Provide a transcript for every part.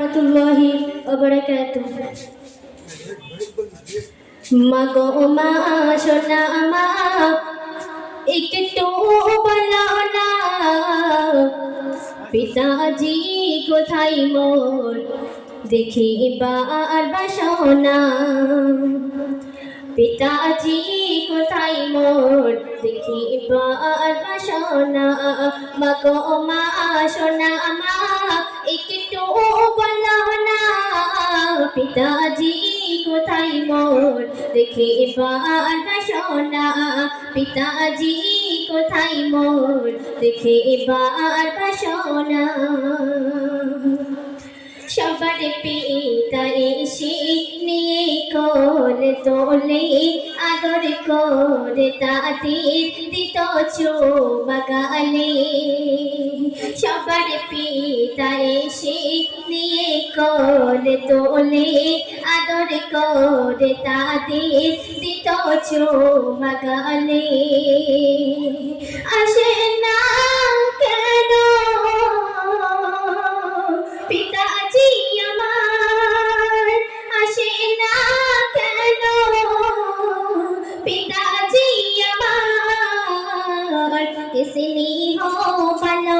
রহমতুল্লাহি মা গো মা সোনা মা, একটু বলো না। পিতাজি, কোথায় মোর? দেখি বার বাসনা পিতাজি, কোথায় মোর? দেখি বার বাসনা মা মা সোনা মা পিতাজি, কোথায় মোর? দেখে এবার বাসনা পিতাজি, কোথায় মোর? দেখে এবার বাসনা সবার পিতা এসে নিয়ে কোল তোলে, আদর করে তাদের দিত চোবাগালে সবার পিতা এসে কোল তোলে, আদর করে তাদের দিত চোবাগালে আসে না কেন? পিতাজি আমার, আসে না কেন? পিতাজি আমার স্নেহ ভালোবাসা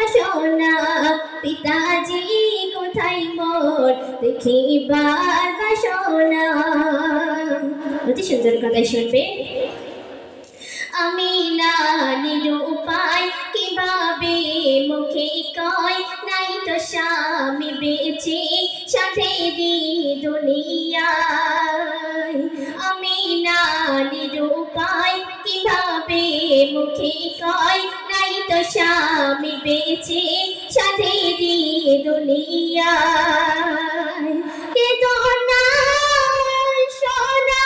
বাসনা পিতাজি কোথায় মোর? দেখে বার বাসনা অতি সুন্দর কথা শুনবে। আমি না নিরুপায় কীভাবে মুখে কয়? নাই তো স্বামী বেঁচে সাথে দি দুনিয়ায়। আমি না নিরুপায় কীভাবে মুখে কয়? তো স্বামী বেঁচে সাথে দি দুনিয়ায়। কে তো না সোনা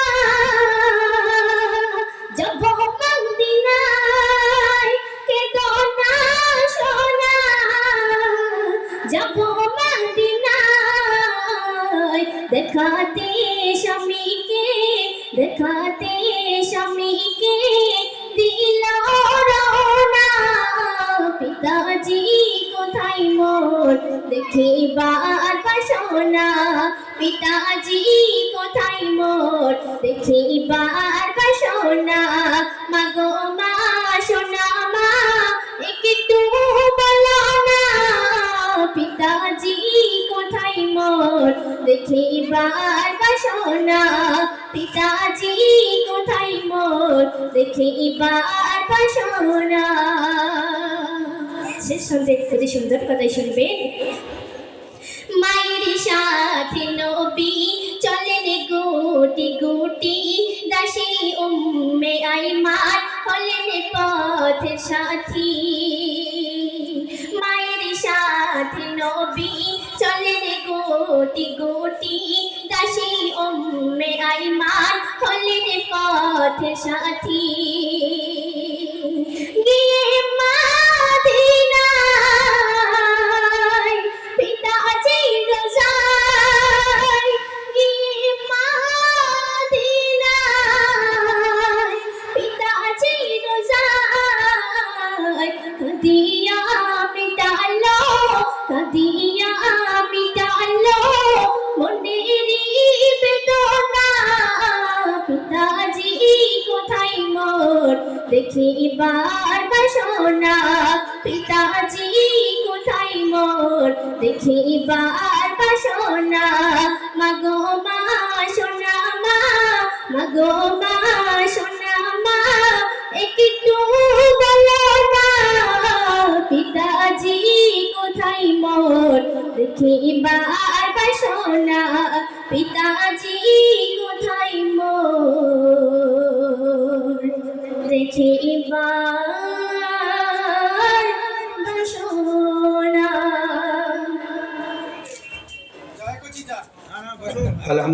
যাব মদিনায় কে তো না সোনা যাব মদিনায় দেখাতে স্বামীকে দেখাতে স্বামীকে। দেখিবার বাসনা পিতাজি কোথায় মোর? দেখিবার বাসনা মাগো মা, সোনা মা একটু বলো না। পিতাজি কোথায় মোর? দেখিবার বাসনা পিতাজি কোথায় মোর? দেখিবার বাসনা শেষ সন্ধ্যে খুবই সুন্দর কথাই শুনবেন আইমান হলেন পথের সাথী। মায়ের সাথে নবী চলেন গোটি গোটি। দাসী উম্মে আইমান হলেন পথের সাথী। দেখিবার বাসনা, পিতাজি কোথায় মোর? দেখিবার বাসনা। মাগো মা, সোনা মা, মাগো মা, সোনা মা, একটু বলো না, পিতাজি কোথায় মোর? দেখিবার বাসনা, পিতাজি কোথায় মোর? দেখিবার বাসনা